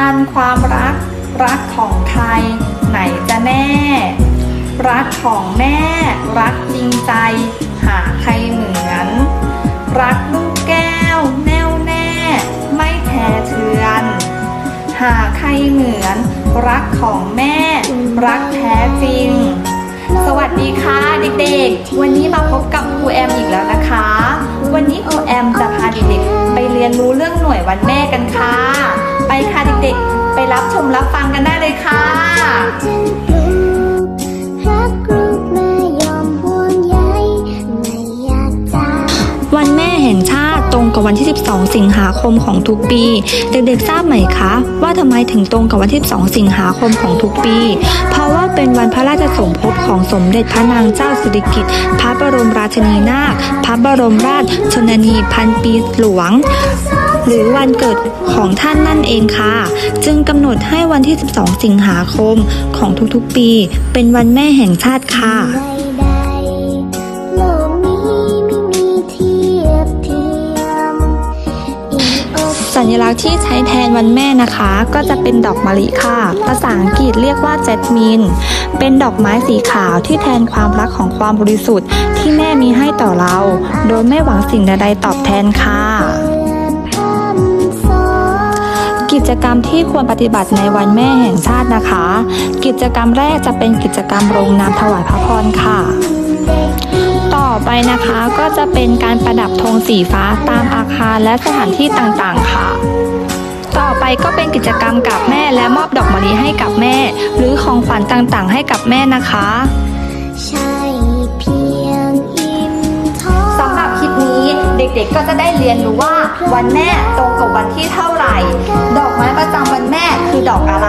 อันความรัก รักของใคร ไหนจะแน่ รักของแม่ รักจริงใจ หาใครเหมือน รักลูกแก้ว แน่วแน่ ไม่แพ้เทือน หาใครเหมือน รักของแม่ รักแท้จริง สวัสดีค่ะเด็กๆ วันนี้มาพบกับครูแอมอีกแล้วนะคะ วันนี้ครูแอมจะพาเด็กๆไปเรียนรู้เรื่องหน่วยวันแม่กันค่ะ ไปรับชมรับฟังกันได้เลยค่ะวันแม่แห่งชาติตรงกับวันที่ 12 สิงหาคมของทุกปี เด็กๆทราบไหมคะ ว่าทำไมถึงตรงกับวันที่ 12 สิงหาคมของทุกปี เพราะว่าเป็นวันพระราชสมภพของสมเด็จพระนางเจ้าสิริกิติ์พระบรมราชินีนาถพระบรมราชชนนีพันปีหลวง หรือวันเกิดของท่านนั่นเองค่ะ จึงกำหนดให้วันที่ 12 สิงหาคมของทุกๆปี เป็นวันแม่แห่งชาติค่ะสัญลักษณ์ที่ใช้แทนวันแม่นะคะ ก็จะเป็นดอกมะลิค่ะ ภาษาอังกฤษเรียกว่าเจสมิน เป็นดอกไม้สีขาวที่แทนความรักของความบริสุทธิ์ที่แม่มีให้ต่อเรา โดยไม่หวังสิ่งใดๆตอบแทนค่ะ กิจกรรมที่ควรปฏิบัติในวันแม่แห่งชาตินะคะ กิจกรรมแรกจะเป็นกิจกรรมโรงน้ำถวายพระพรค่ะ ต่อไปนะคะก็จะเป็นการประดับธงสีฟ้าตามอาคารและสถานที่ต่างๆค่ะ ต่อไปก็เป็นกิจกรรมกับแม่และมอบดอกมะลิให้กับแม่ หรือของขวัญต่างๆ ให้กับแม่นะคะ ใช่ เด็กๆก็จะได้เรียนรู้ว่าวันแม่ตรงกับวันที่เท่าไหร่ ดอกไม้ประจำวันแม่คือดอกอะไร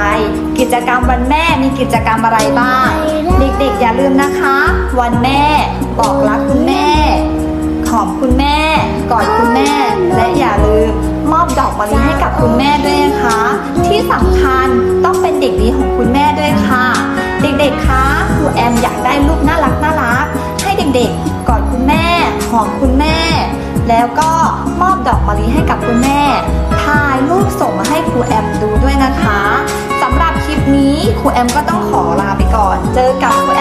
กิจกรรมวันแม่มีกิจกรรมอะไรบ้าง เด็กๆอย่าลืมนะคะ วันแม่บอกรักคุณแม่หอมคุณแม่ กอดคุณแม่ และอย่าลืมมอบดอกมะลิให้กับคุณแม่ด้วยนะคะ ที่สำคัญต้องเป็นเด็กดีของคุณแม่ด้วยค่ะ เด็กๆคะครูแอมอยากได้รูปน่ารักน่ารักให้เด็กๆ กอดคุณแม่ หอมคุณ แล้วก็มอบดอกมะลิให้กับคุณแม่ ถ่ายรูปส่งมาให้ครูแอมดูด้วยนะคะสำหรับคลิปนี้ครูแอมก็ต้องขอลาไปก่อน เจอกับครูแอม